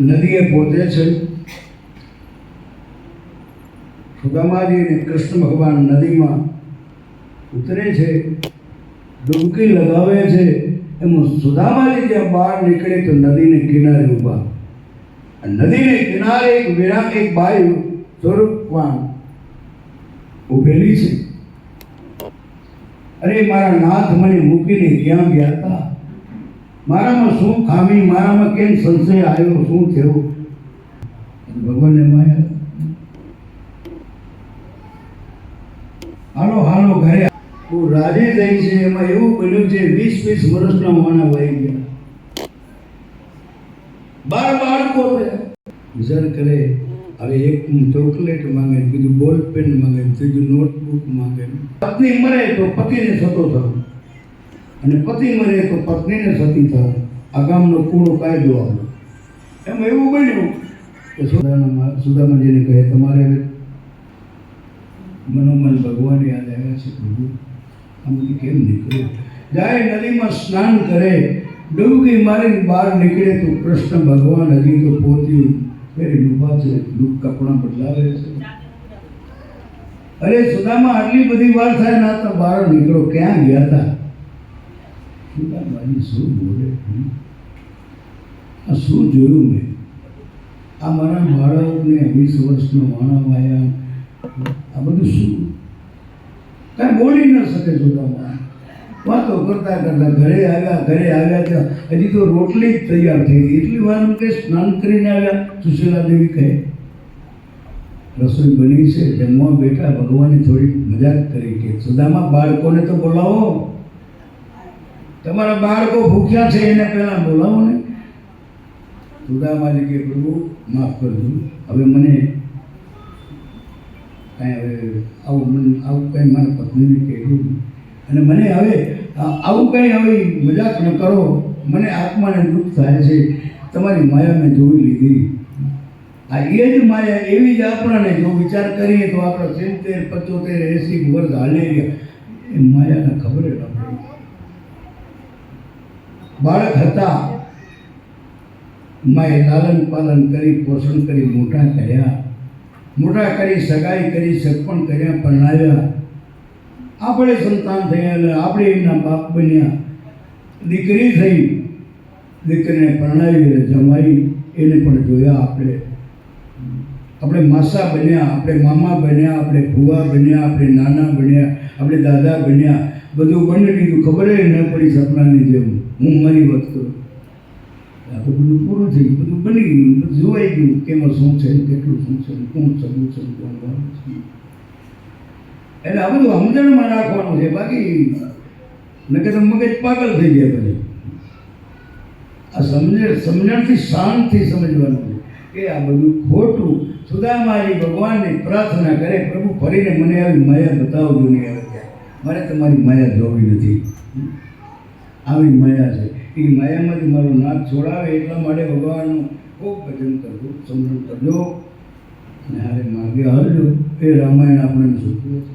નદીએ પોતે છે. સુદામાજી અને કૃષ્ણ ભગવાન નદીમાં ઉતરે છે ડૂબકી લગાવે છે, એમાં સુદામાજી જ્યાં બહાર નીકળે તો નદીને કિનારે ઊભા. નદીને કિનારે એક વિરામ એક બાયુ સ્વરૂપવાન ઊભેલી છે. અરે, મારા નાથ મને મૂકીને ક્યાં ગયા હતા? મારામાં શું ખામી, મારામાં કેમ સંશય આવ્યો, શું થયું? ભગવાનને માયા? હાલો હાલો, ઘરે હું રાજી થઈ છે, એમાં એવું બન્યું છે વીસ વીસ વર્ષના માણા વહી ગયા. બાર બાળકો થયા. વિચાર કરે, હવે એક ચોકલેટ માંગે બીજું બોલ પેન માંગે ત્રીજું નોટબુક માંગે પત્ની મરે તો પતિને થતો થયો. અને પતિ મરે તો પત્નીને સતી થાય. આ ગામનો કૂળો કાયદો આવ્યો એમાં એવું બન્યું કે સુદામા સુદામાજીને કહે, તમારે મનોમન ભગવાન યાદ આવ્યા છે પ્રભુ. આમાંથી કેમ નીકળ્યું? જાય નદીમાં સ્નાન કરે. ડૂબકી મારીને બહાર નીકળે તો કૃષ્ણ ભગવાન હજી તો પોત્યું. ફેરી ડૂબા છે ડૂબ કપડાં બદલાવે છે. અરે સુદામા, આટલી બધી વાર થાય ના તો બહાર નીકળો. ક્યાં ગયા હતા સુદામાજી શું બોલે? આ શું જોયું મેં આ મારા બાળકને વીસ વર્ષનો માણસ આવ્યા આ બધું શું? કાંઈ બોલી ન શકે સુદામા વાતો કરતા કરતા ઘરે આવ્યા ઘરે આવ્યા ત્યાં હજી તો રોટલી તૈયાર થઈ ગઈ એટલી વાર કે સ્નાન કરીને આવ્યા સુશીલા દેવી કહે, રસોઈ બની છે, જમવા બેઠા ભગવાને થોડી મજાક કરી કે સુદામાં બાળકોને તો બોલાવો. તમારા બાળકો ભૂખ્યા છે એને પહેલાં બોલાવો ને. સુદામાજી કે પ્રભુ માફ કરજો. હવે મને કાંઈ હવે આવું મને, આવું કંઈ મારા પત્નીને કહેવું અને મને હવે આવું કંઈ હવે મજાક ન કરો. મને આત્માને દુઃખ થાય છે. તમારી માયા મેં જોઈ લીધી. આ એ જ માયા, એવી જ આપણાને જો વિચાર કરીએ તો આપણે સિત્તેર, પચોતેર એંસી વર્ષ હાલે એ માયાને ખબર બાળક હતા માએ લાલન પાલન કરી, પોષણ કરી, મોટા કર્યા મોટા કરી, સગાઈ કરી સગપણ કર્યા, પરણાવ્યા. આપણે સંતાન થયા અને આપણે એમના બાપ બન્યા. દીકરી થઈ, દીકરીને પરણાવી અને જમાઈ એને પણ જોયા આપણે. આપણે માસા બન્યા, આપણે મામા બન્યા, આપણે ફુવા બન્યા, આપણે નાના બન્યા, આપણે દાદા બન્યા. બધું બની લીધું ખબર ન પડી સપનાની જેમ. હું મારી વાત કરું. આ તો બધું પૂરું થઈ ગયું, બધું બની ગયું, બધું જોવાઈ ગયું કેમાં શું છે, કેટલું શું છે, કોણ શું છે, કોણ છે. એટલે આ બધું સમજણમાં રાખવાનું છે, બાકી નકે તો મગજ પાગલ થઈ ગયા પછી. આ સમજણ, સમજણથી શાંતથી સમજવાનું છે કે આ બધું ખોટું. સુદામાજી ભગવાનની પ્રાર્થના કરે, પ્રભુ ફરીને મને આવી માયા બતાવજો નહીં આવે મારે તમારી માયા જોવી નથી. આવી માયા છે. એ માયામાંથી મારો નાથ છોડાવે એટલા માટે ભગવાનનું ખૂબ ભજન કરવું, સમરણ કરજો. અને હારે માર્ગે હરજો એ રામાયણ આપણને શીખવે છે.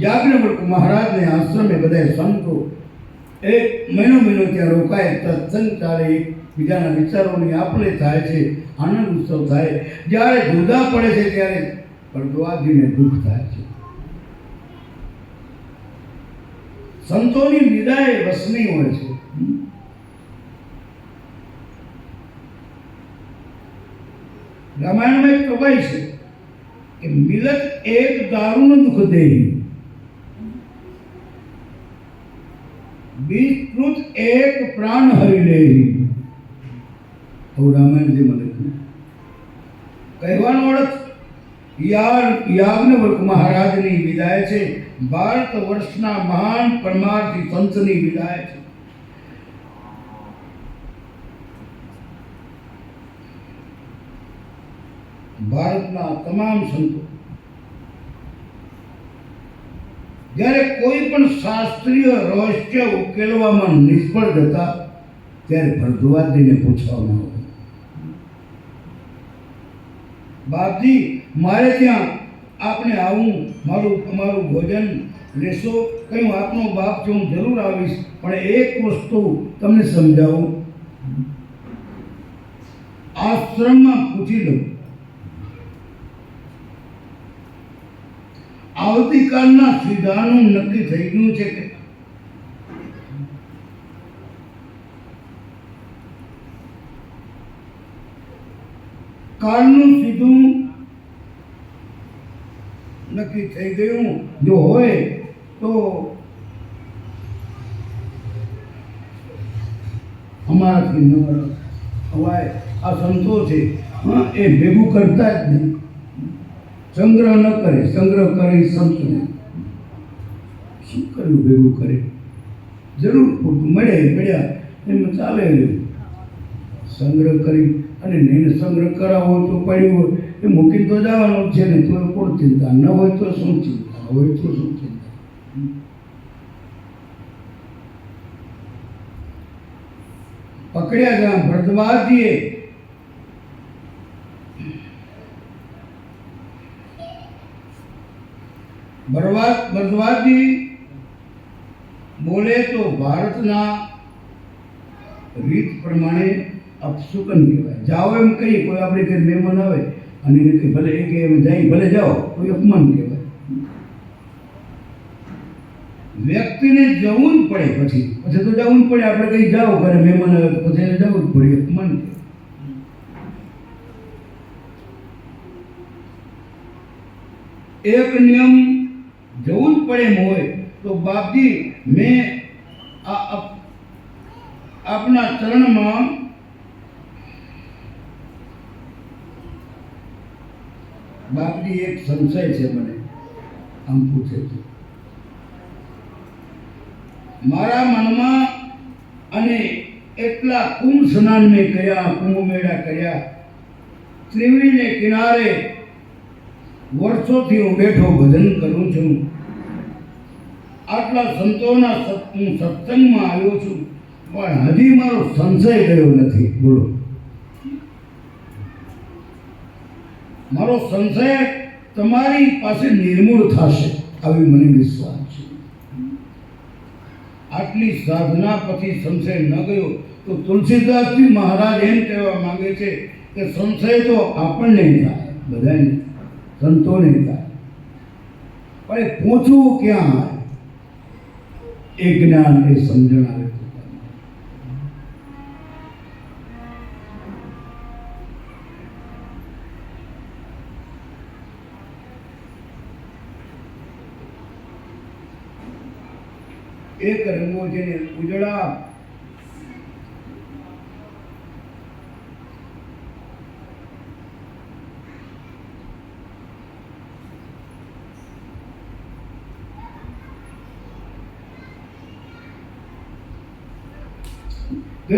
યાજ્ઞવલ્ક મહારાજને આશ્રમે બધા સંતો એક મહિનો મહિનો ત્યાં રોકાય સત્સંગ ચાલે, બીજાના વિચારોની આપણે થાય છે, આનંદ ઉત્સવ થાય. જ્યારે જુદા પડે છે ત્યારે ભરદ્વાજીને દુઃખ થાય છે. સંતોની વિદાય વસની હોય છે. રામાયણમાં એક કવાય છે કે મિલક એક દારૂણ દુઃખ દેહી વિસ્તૃત એક પ્રાણ હરી લે. આવું રામાયણજી મને કહેવાનો અર્થ યાજ્ઞવર્ક મહારાજની વિદાય છે. ભારત વર્ષના મહાન પરમાર્થી સંતની વિદાય છે. ભારતના તમામ સંતો જ્યારે કોઈ પણ શાસ્ત્રીય રહસ્ય ઉકેલવામાં નિષ્ફળ જતા, ત્યારે ભરદ્વાજીને પૂછવામાં આવે. બાપજી, મારે ત્યાં આપણે આવું, મારું તમારું ભોજન લેશો? કંઈ હું આપનો બાપ છું, હું જરૂર આવીશ, પણ એક વસ્તુ તમને સમજાવું. આશ્રમમાં પૂછી લઉં. આવતીકાલના સીધાનું નક્કી થઈ ગયું છે કે કાળનું સીધું નક્કી થઈ ગયું જો હોય તો અમારાથી ન હવાય આ સંતો છે એ ભેગું કરતા જ નહીં. સંગ્રહ ન કરે, સંગ્રહ કરે સંતને શું કર્યું ભેગું કરે? જરૂર ખોટું મળે, મળ્યા, એમાં ચાલે સંગ્રહ કરી, અને એને સંગ્રહ કરાવો તો પડ્યું હોય, એ મૂકી તો જવાનું છે ને, તો કોણ ચિંતા? ન હોય તો શું ચિંતા? હોય તો શું ચિંતા? પકડ્યા ગયા ભરદ્વાજીએ ભરવાદ ભરદ્વાજી બોલે તો ભારતના રીત પ્રમાણે અપશુકન કહેવાય જાઓ એમ કહીએ કોઈ આપણે ઘરે મહેમાન આવે અને એને કે ભલે એ કે એમ જાય ભલે જાઓ કોઈ અપમાન કહેવાય વ્યક્તિને જવું જ પડે પછી પછી તો જવું જ પડે આપણે કઈ જાઓ ઘરે મહેમાન આવે તો પછી એને જવું જ પડે અપમાન કહેવાય. એક નિયમ જવું જ પડે હોય, તો બાપજી, મેં આપના ચરણમાં બાપજી એક સંશય છે મને, આમ પૂછે છે. મારા મનમાં અને એટલા કુંભ સ્નાન મેં કર્યા, કુંભ મેળા કર્યા, ત્રિવેણીને કિનારે વર્ષોથી હું બેઠો ભજન કરું છું. આટલા સંતોના સત- હું સત્સંગમાં આવ્યો છું, પણ હજી મારો સંશય ગયો નથી. બોલો. મારો સંશય તમારી પાસે નિર્મૂળ થશે, આવી મને વિશ્વાસ છે. આટલી સાધના પછી સંશય ન ગયો, તો તુલસીદાસજી મહારાજ એમ કહેવા માંગે છે કે સંશય તો આપણને થાય, બધાને. સંતોને થાય. પણ એ પહોંચવું ક્યાં એ જ્ઞાન એ સમજણ આવે એક રંગો જેને ઉજળા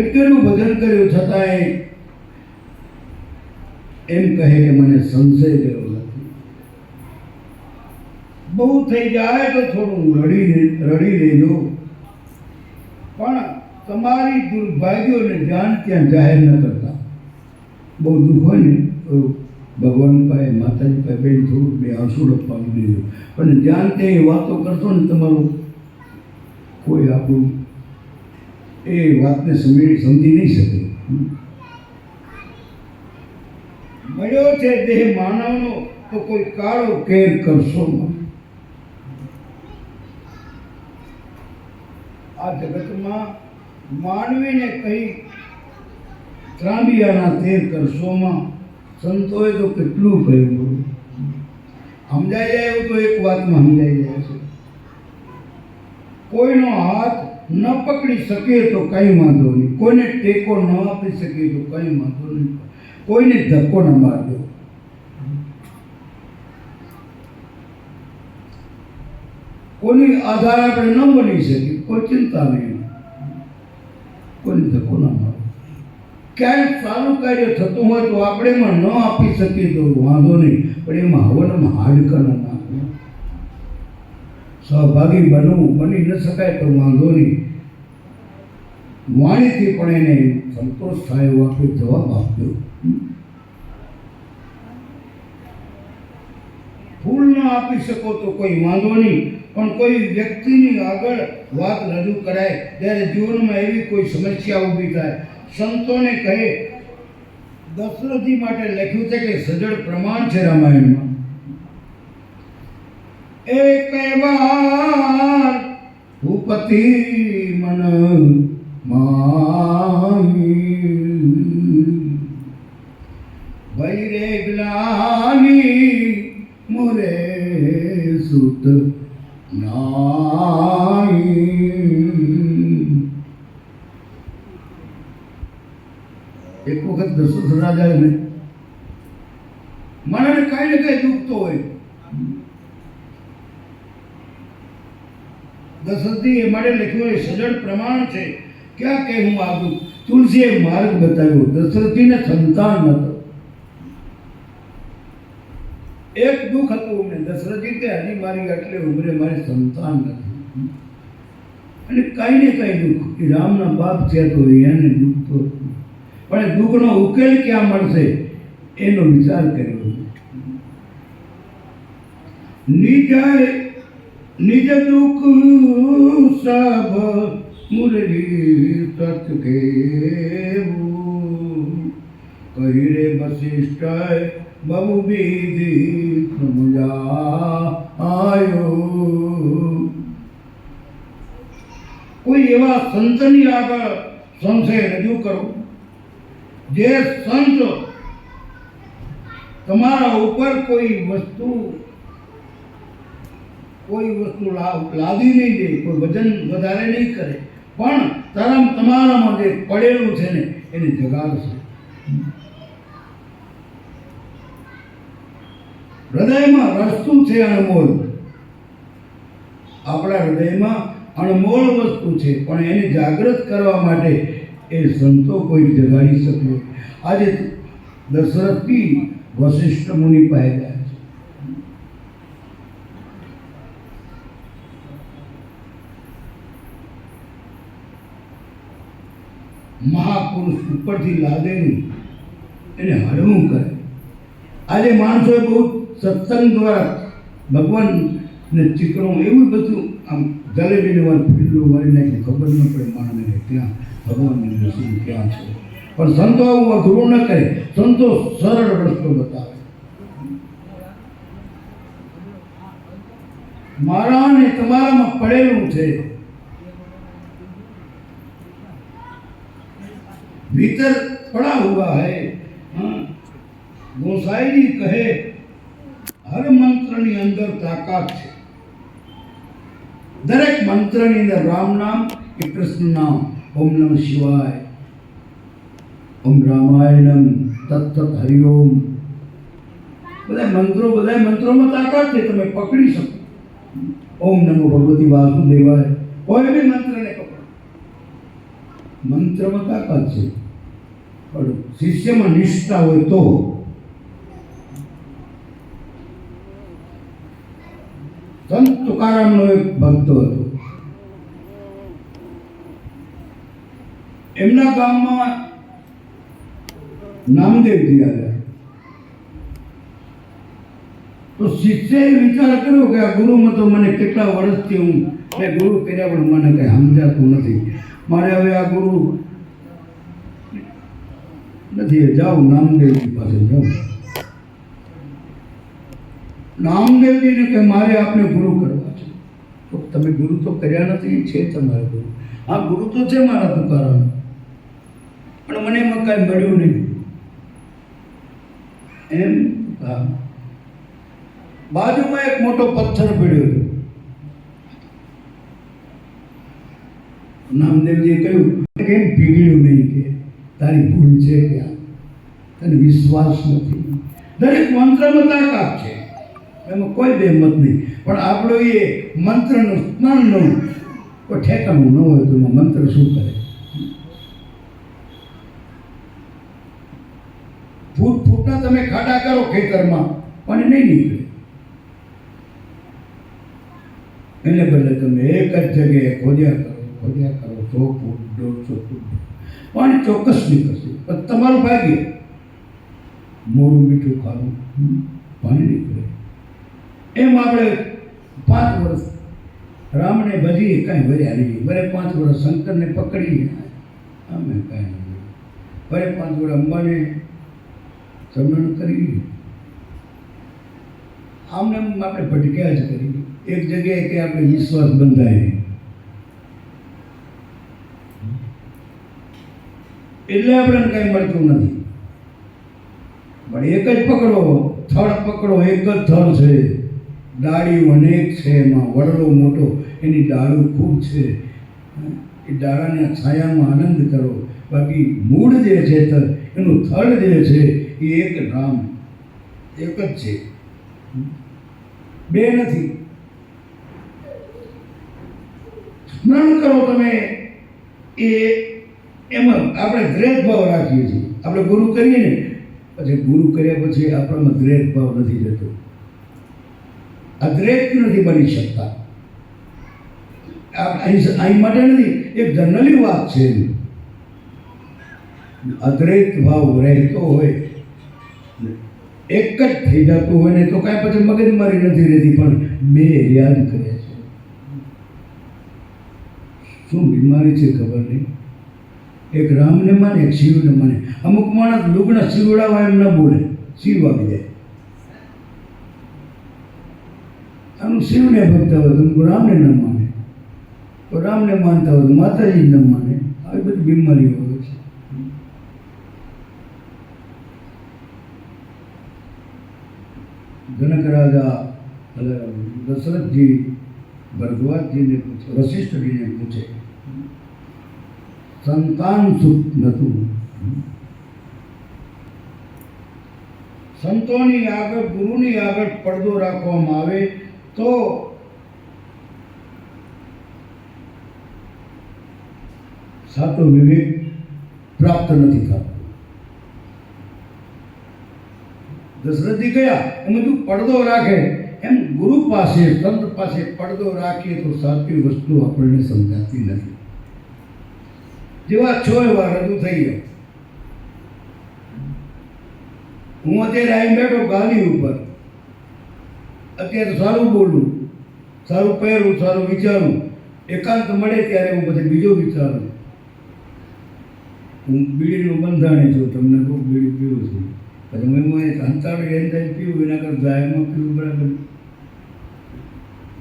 કેટલું ભજન કર્યું છતાંય એમ કહે કે મને સંશય ગયો નથી. બહુ થઈ જાય તો થોડું રડી રડી લેજો પણ તમારી દુર્ભાગ્યોને જાણ ત્યાં જાહેર ન કરતા. બહુ દુઃખ હોય ને, તો ભગવાન પાસે, માતાજી પાસે બેન થોડું બે આંસુ લખવાનું દેજો. પણ જાણ ત્યાં વાતો કરશો ને તમારું કોઈ આપણું એ વાતને સમજી સમજી નહીં શકે. મળ્યો છે દેહ માનવનો, તો કોઈ કાળો કેર કરશો આ જગતમાં માનવીને કઈ ત્રાંબિયાના તેર કરશોમાં સંતોએ તો કેટલું કહ્યું. સમજાઈ જાય એવું તો એક વાતમાં સમજાઈ જાય છે. કોઈનો હાથ ન પકડી શકીએ તો કંઈ વાંધો નહીં. કોઈને ટેકો ન આપી શકીએ તો કંઈ વાંધો નહીં. કોઈને ધક્કો ન મારજો. કોની આધાર આપણે ન બની શકીએ કોઈ ચિંતા નહીં. કોઈને ધક્કો ન મારો ક્યાંય સારું કાર્ય થતું હોય તો આપણે એમાં ન આપી શકીએ તો વાંધો નહીં. પણ એમાં હવનમાં હાડકા ન સહભાગી બનવું, બની ન શકાય તો વાંધો નહીં. વાણીથી પણ એને સંતોષ થાય એવો આપણે જવાબ આપજો. આપી શકો તો કોઈ વાંધો નહીં, પણ કોઈ વ્યક્તિની આગળ વાત રજૂ કરાય, ત્યારે જીવનમાં એવી કોઈ સમસ્યા ઊભી થાય. સંતોને કહે, દશરથજી માટે લખ્યું છે કે સજળ પ્રમાણ છે રામાયણમાં. એક વાર ભૂપતિ મન ભૈરે ગ્લાની મોરે સુત એક વખત દશરથ રાજાએ ને મને કઈ ને કઈ દુખતો હોય દશરથજી એ માટે લખ્યું એ સજળ પ્રમાણ છે. ક્યાં કે હું તુલસીએ માર્ગ બતાવ્યો. દશરથજીને સંતાન નહોતો. એક દુઃખ હતું અમને. દશરથજી કે, હજી મારી આટલી ઉમરે મારે સંતાન નથી. અને કઈ ને કઈ દુઃખ. એ રામના બાપ થયા તો એને દુઃખ તો પણ દુઃખનો ઉકેલ ક્યાં મળશે? એનો વિચાર કર્યો. નિજ નિજ દુઃખ સબ મુરલી તત કેવું? કહી રે વશિષ્ઠ બહુ બીજી સમજા આયો કોઈ એવા સંતની આગળ સંશય રજૂ કરો, જે સંત તમારા ઉપર કોઈ વસ્તુ કોઈ વસ્તુ લાદી નહીં દે, કોઈ વજન વધારે નહીં કરે. પણ તરમ તમારામાં જે પડેલું છે ને, એને જગાડશે હૃદયમાં વસ્તુ છે અણમોલ? આપણા હૃદયમાં અણમોલ વસ્તુ છે, પણ એને જાગૃત કરવા માટે એ સંતો કોઈ જગાડી શકે? આજે દશરથથી વશિષ્ઠ મુનિ પાસે ગયા છે મહાપુરુષ ઉપરથી લાદેલું એને હળવું કરે. આજે માણસોએ બહુ સત્સંગ દ્વારા ભગવાનને ચીકણું એવું બધું આમ જલેબીને વાર પીલું મારી નાખી ખબર ન પડે માણસને ત્યાં ભગવાનની નસીબ ક્યાં છે. પણ સંતો આવું અઘરું ન કરે. સંતો સરળ રસ્તો બતાવે. મારા ને તમારામાં પડેલું છે. भीतर पड़ा हुआ है हाँ गोसाई जी कहे હર મંત્રની અંદર તાકાત છે દરેક મંત્રની અંદર રામ નામ કે કૃષ્ણ નામ ઓમ નમ શિવાય ઓમ રામાયણમ તત્ત હરિઓમ બધા મંત્રો બધા મંત્રોમાં તાકાત છે તમે પકડી શકો ઓમ નમો ભગવતી વાસુદેવાય કોઈ બી મંત્રને પકડો મંત્રમાં તાકાત છે પણ શિષ્યમાં નિષ્ઠા હોય તો? સંત તુકારામનો એક ભક્ત હતો. એમના ગામમાં નામદેવજી આવ્યા તો શિષ્યએ વિચાર કર્યો કે આ ગુરુમાં તો મને કેટલા વર્ષથી હું, મેં ગુરુ કર્યા પણ મને કંઈ સમજાતું નથી. મારે હવે આ ગુરુ નથી જાઉં નામદેવજી પાસે જાઉં નામદેવજીને કે મારે આપને ગુરુ કરવા છે. તો તમે ગુરુ તો કર્યા નથી છે તમારે ગુરુ. આ ગુરુ તો છે મારા તુકારામ પણ મને એમાં કાંઈ મળ્યું નહીં. એમ? હા. બાજુમાં એક મોટો પથ્થર પડ્યો નામદેવજી નામદેવજીએ કહ્યું કેમ પીગળ્યું નહીં કે તારી ભૂલ છે ક્યાં તને વિશ્વાસ નથી. દરેક મંત્રમાં તાકાત છે. એમાં કોઈ બેમત નહીં. પણ આપણો એ મંત્રનું સ્મરણનું કોઈ ઠેકાણું ન હોય તો મંત્ર શું કરે? ફૂટ ફૂટના તમે ખાડા કરો ખેતરમાં, પણ નહીં નીકળે. એને બદલે તમે એક જ જગ્યાએ ખોદ્યા કરો ખોદ્યા કરો સો ફૂટ દોઢસો ફૂટ. પાણી ચોક્કસ નીકળશે પણ તમારું ભાગ્ય મોડું મીઠું ખાવું હમ, પાણી નીકળે એમ આપણે પાંચ વર્ષ રામને ભજીએ કાંઈ વર્યા નહીં વરે પાંચ વર્ષ શંકરને પકડીએ અમે કાંઈ નહીં વરે પાંચ વર્ષ અંબાને સમરણ કરી આમને આમ આપણે ભટક્યા જ કરી એક જગ્યાએ કે આપણે વિશ્વાસ બંધાય નહીં એટલે આપણને કંઈ મળતું નથી. પણ એક જ પકડો, થડ પકડો, એક જ થળ છે. ડાળીઓ અનેક છે, એમાં વડલો મોટો, એની ડાળું ખૂબ છે. એ ડાળાના છાયામાં આનંદ કરો. બાકી મૂળ જે છે એનું થળ જે છે, એ એક રામ એક જ છે. બે નથી. સ્મરણ કરો તમે એ એમાં આપણે દ્વેષ ભાવ રાખીએ છીએ. આપણે ગુરુ કરીએ ને, પછી ગુરુ કર્યા પછી આપણામાં દ્વેષ ભાવ નથી જતો આ દ્વેષ નથી બની શકતા. અહીં અહીં માટે નથી, એક જનરલી વાત છે એની. અદ્વૈત ભાવ રહેતો હોય, એક જ થઈ જતું હોય ને તો કાંઈ પછી મગજમારી નથી રહેતી, પણ બે યાદ કરે છે. શું બીમારી છે ખબર નહીં. એક રામને માને, એક શિવને માને. અમુક માણસ લુગડા શિવડાવા એમ ન બોલે, શિવ આવી જાય. આનું શિવને ભક્ત હોય, તો રામને ન માને. તો રામને માનતા હોય, તો માતાજી ન માને. આવી બધી બીમારીઓ હોય છે. જનક રાજા દશરથજી, ભરદ્વાજજીને પૂછે, વશિષ્ઠજીને પૂછે સંતાન સુખ નતું સંતોની આગળ ગુરુની આગળ પડદો રાખવામાં આવે તો સાચો વિવેક પ્રાપ્ત નથી થતો દશરથજી ગયા એમ બધું પડદો રાખે એમ ગુરુ પાસે સંત પાસે પડદો રાખીએ તો સાચી વસ્તુ આપણને સમજાતી નથી જેવા છો એવા રજૂ થઈ ગયો. હું અત્યારે આવી બેઠો ગાદી ઉપર. અત્યારે સારું બોલું, સારું પહેરું, સારું વિચારું. એકાંત મળે ત્યારે હું પછી બીજો વિચારું. હું બીડીનું બંધાણી છું, તમને બહુ બીડી પીવું છું. પછી હું એમાં એક હંતાડું થાય પીવું, એના કરતાં એમાં પીવું બરાબર.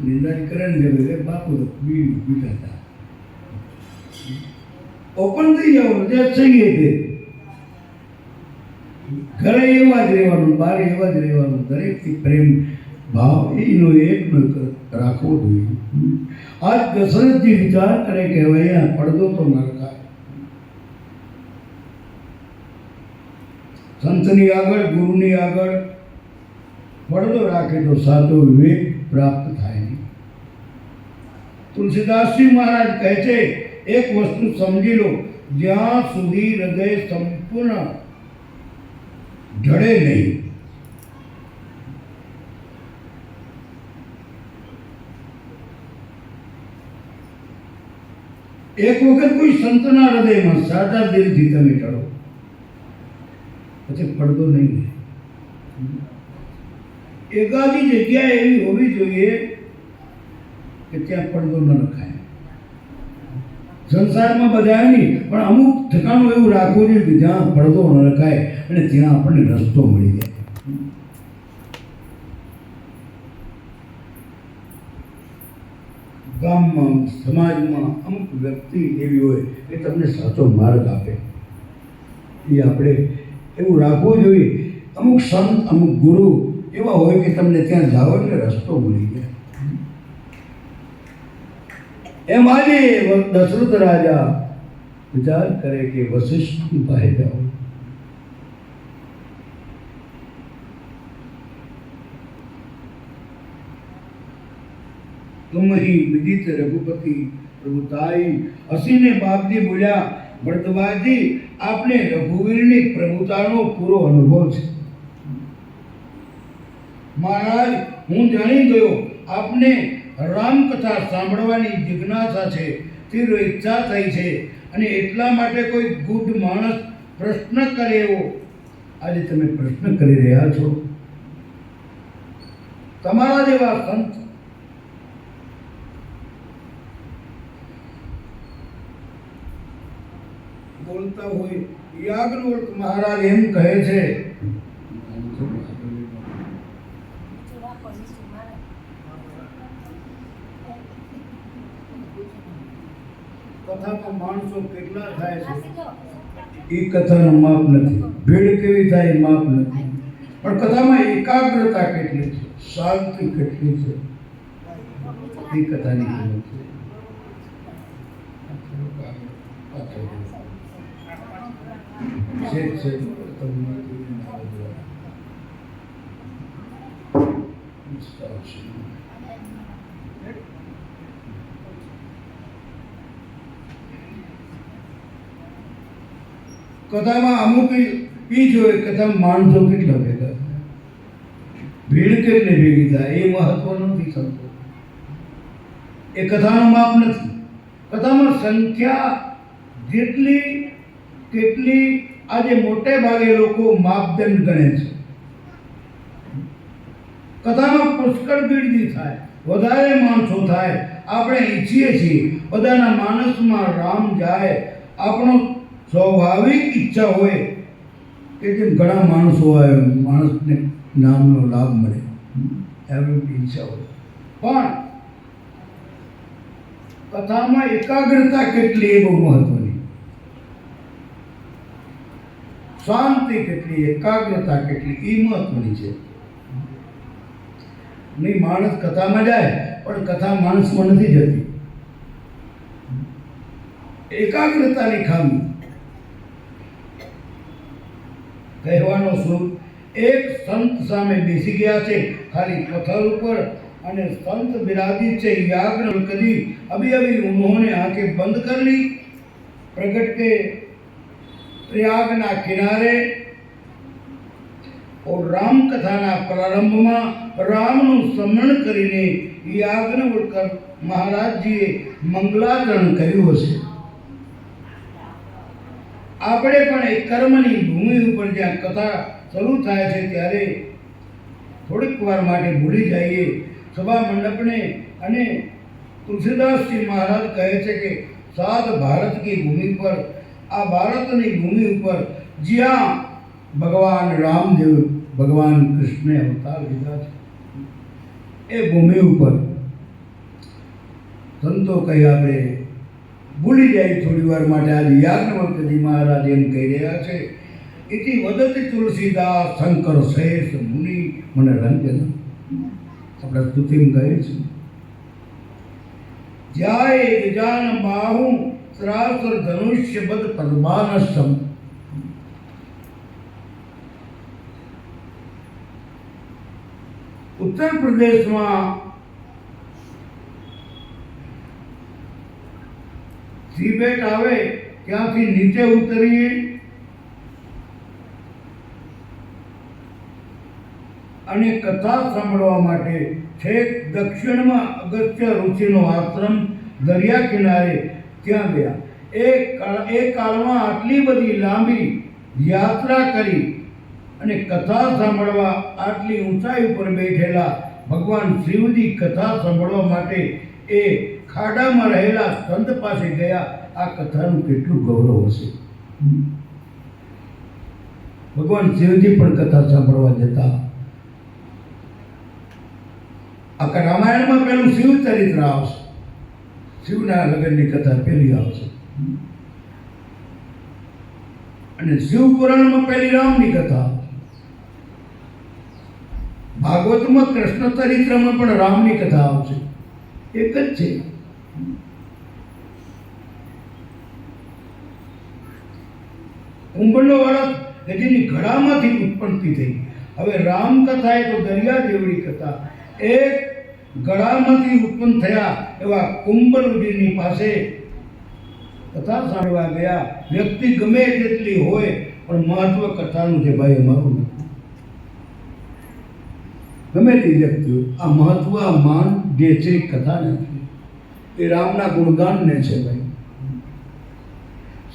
નિંદાજી કરે ને બાપુ તો બીડી પીતા હતા. ઓપન થઈ જવાનું જે થઈ તે ઘરે એવા જ રહેવાનું બહાર એવા જ રહેવાનું દરેકથી પ્રેમ ભાવ એનો એકનો એક રાખવો જોઈએ આજ દશરથજી વિચાર કરે કે હવે અહીંયા પડદો તો ન રખાય સંતની આગળ ગુરુની આગળ પડદો રાખે તો સાચો વિવેક પ્રાપ્ત થાય નહીં તુલસીદાસજી મહારાજ કહે છે એક વસ્તુ સમજી લો, જ્યાં સુધી હૃદય સંપૂર્ણ ઢળે નહીં. એક વખત કોઈ સંતના હૃદયમાં સાદા દિલથી તમે ટળો. પછી પડદો નહીં. એકાદી જગ્યા એવી હોવી જોઈએ કે ત્યાં પડદો ન રખાય. સંસારમાં બધા નહીં, પણ અમુક ઠેકાણું એવું રાખવું જોઈએ કે જ્યાં પડદો ન રખાય અને ત્યાં આપણને રસ્તો મળી જાય. ગામમાં, સમાજમાં અમુક વ્યક્તિ એવી હોય એ તમને સાચો માર્ગ આપે. એ આપણે એવું રાખવું જોઈએ. અમુક સંત, અમુક ગુરુ એવા હોય કે તમને ત્યાં જાઓ એટલે રસ્તો મળી જાય. એમ આજે દશરથ રાજા વિચાર કરે કે વશિષ્ઠ પાસે જાઓ तुम ही विदित रघुपति પ્રભુતાઈ હસીને બાપજી બોલ્યા ભરદ્વાજજી આપને રઘુવીરની પ્રભુતાનો પૂરો અનુભવ છે મહારાજ હું જાણી ગયો આપને રામકથા સાંભળવાની જિજ્ઞાસા છે, તીવ્ર ઈચ્છા થઈ છે અને એટલા માટે કોઈ ગુડ માણસ પ્રશ્ન કરે એવો. આજે તમે પ્રશ્ન કરી રહ્યા છો. તમારા જેવા સંત બોલતા હોય, યાજ્ઞવલ્ક મહારાજ એમ કહે છે કથામાં માણસો કેટલા થાય છે? એ કથાનું માપ નથી. ભીડ કેવી થાય એ માપ નથી. પણ કથામાં એકાગ્રતા કેટલી છે? શાંતિ કેટલી છે? એ કથાની કિંમત છે. છે છે. તમને કથામાં અમુક એ જોઈએ કથામાં માણસો કેટલા ભેગા. ભીડ કેટલી ભેગી થાય, એ મહત્વ નથી સંતો એ કથાનું માપ નથી. કથામાં સંખ્યા જેટલી, તેટલી આજે મોટે ભાગે લોકો માપદંડ ગણે છે. કથામાં પુષ્કળ ગીર્દી થાય, વધારે માણસો થાય, આપણે ઈચ્છીએ છીએ, બધાના માનસમાં રામ જાય, આપણો સ્વાભાવિક ઈચ્છા હોય કે જેમ ઘણા માણસો આવે માણસને નામનો લાભ મળે, એવી ઈચ્છા હોય. પણ કથામાં એકાગ્રતા કેટલી એ બહુ મહત્વની. શાંતિ કેટલી, એકાગ્રતા કેટલી એ મહત્વની છે. નહીં, માણસ કથામાં જાય, પણ કથા માણસમાં નથી જતી. એકાગ્રતાની ખામી. કહેવાનો શું એક સંત સામે બેસી ગયા છે ખાલી પથ્થર ઉપર અને સંત બિરાજી છે याज्ञ कदी अभी अभी उन्होंने आंखें बंद कर ली प्रकट के પ્રયાગના કિનારે और રામ કથાના પ્રારંભમાં રામનું સ્મરણ કરીને યાજ્ઞવલ્કર મહારાજજીએ મંગલાચરણ કર્યું હશે આપણે પણ એક કર્મની ભૂમિ ઉપર જ્યાં કથા શરૂ થાય છે ત્યારે થોડીક વાર માટે ભૂલી જઈએ. સભા મંડપને અને તુલસીદાસજી મહારાજ કહે છે કે સાત ભારત કી ભૂમિ પર, આ ભારતની ભૂમિ ઉપર જ્યાં ભગવાન રામદેવ, ભગવાન કૃષ્ણે અવતાર લીધા છે. એ ભૂમિ ઉપર સંતો કહી આપણે ભૂલી જાય થોડી વાર માટે આજે યાજ્ઞવલ્કજી મહારાજ એમ કહી રહ્યા છે એથી વદતિ તુલસીદાસ શંકર શેષ મુનિ. મને રંજન આપણે સ્તુતિમ કહે છે. જાય ગજાન બાહુ સરાસર ધનુષ્ય બદ પદ્માનસમ ઉત્તર પ્રદેશમાં સીબેટ આવે, ત્યાંથી નીચે ઉતરીએ. અને કથા સાંભળવા માટે છેક દક્ષિણમાં અગત્ય ઋષિનો આશ્રમ દરિયા કિનારે ત્યાં ગયા. એ એ કાળમાં આટલી બધી લાંબી યાત્રા કરી અને કથા સાંભળવા આટલી ઊંચાઈ ઉપર બેઠેલા ભગવાન શિવજી કથા સાંભળવા માટે એ ખાડામાં રહેલા સંત પાસે ગયા. આ કથાનું કેટલું ગૌરવ હશે? ભગવાન શિવજી પણ કથા સાંભળવા જતા. આખા રામાયણમાં પેલું શિવ ચરિત્ર આવશે. શિવના લગ્નની કથા પેલી આવશે. અને શિવ પુરાણમાં પહેલી રામની કથા. ભાગવતમાં કૃષ્ણ ચરિત્રમાં પણ રામની કથા આવશે. એક જ છે. કુંભનો વાળા એટલે ઘડામાંથી ઉત્પન્નથી થઈ. હવે રામ કથા એ તો દરિયા જેવડી કથા. એક ગળામાંથી ઉત્પન્ન થયા એવા કુંભરુજીની પાસે કથા સાંભળવા ગયા. વ્યક્તિ ગમે તેટલી હોય, પણ મહત્વ કથાનું છે ભાઈ અમારું. ગમે તે વ્યક્તિ આ મહત્વ માન જે છે એ કથા નથી. એ રામના ગુણગાનને છે ભાઈ.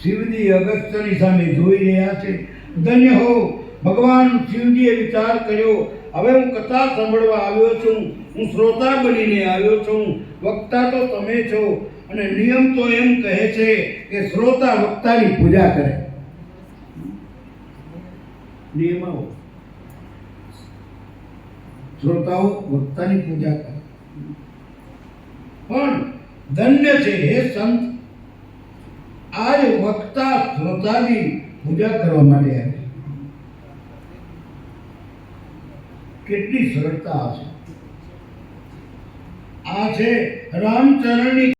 શિવજી અગસ્ત્યની સામે જોઈ રહ્યા છે. ધન્ય હો, ભગવાન શિવજીએ વિચાર કર્યો, હવે હું કથા સાંભળવા આવ્યો છું. હું શ્રોતા બનીને આવ્યો છું. વક્તા તો તમે છો. અને નિયમ તો એમ કહે છે કે શ્રોતા વક્તાની પૂજા કરે. નિયમાઓ શ્રોતાઓ વક્તાની પૂજા કરે. પણ ધન્ય છે, હે સંત આજ વક્તા શ્રોતાની પૂજા કરવા માટે આવે. કેટલી સરળતા હશે આ છે રામચરણની